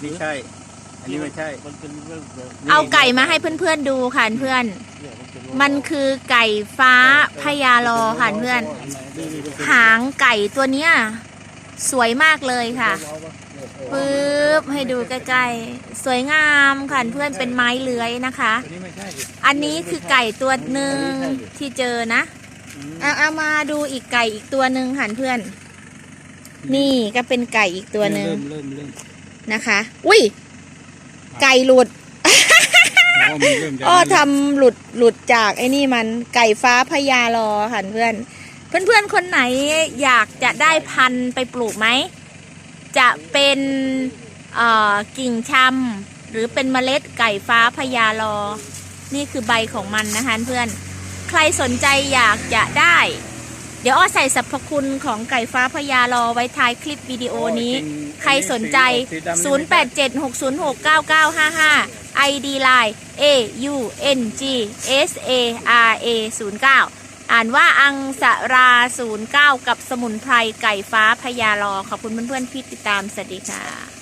อันนี้ใช่ อันนี้ไม่ใช่ มันเป็นเรื่องแบบเอาไก่มาให้เพื่อนๆดูค่ะเพื่อน เนี่ยมันเป็นมันคือไก่ฟ้าพญาลอค่ะเพื่อน นี่นี่นี่หางไก่ตัวเนี้ยสวยมากเลยค่ะเอามาเนี่ยเออปึ๊บให้ดูใกล้ๆสวยงามค่ะเพื่อนเป็นไม้เลื้อยนะคะ อันนี้ไม่ใช่ดิอันนี้คือไก่ตัวหนึ่งที่เจอนะอืมเอาเอามาดูอีกไก่อีกตัวหนึ่งค่ะเพื่อน นี่ก็เป็นไก่อีกตัวหนึ่ง เริ่มเริ่มเริ่ม นะคะ อุ้ย ไก่หลุดอ๋อมันเริ่มจะอ้อทำหลุดหลุดจากไอ้นี่มันไก่ฟ้าพญาลอค่ะเพื่อนเพื่อนๆคนไหนอยากจะได้พันธุ์ไปปลูกไหม จะเป็นเอ่อกิ่งชำหรือเป็นเมล็ดไก่ฟ้าพญาลอนี่คือใบของมันนะคะเพื่อน ใครสนใจอยากจะได้ เดี๋ยวอ้อใส่สรรพคุณของไก่ฟ้าพญาลอไว้ท้ายคลิปวิดีโอนี้ ใครสนใจ 0876069955 ID Line A U N G S A R A 09อ่านว่าอังสรา 09 กับสมุนไพรไก่ฟ้าพญาลอขอบคุณเพื่อนๆที่ติดตาม สวัสดีค่ะ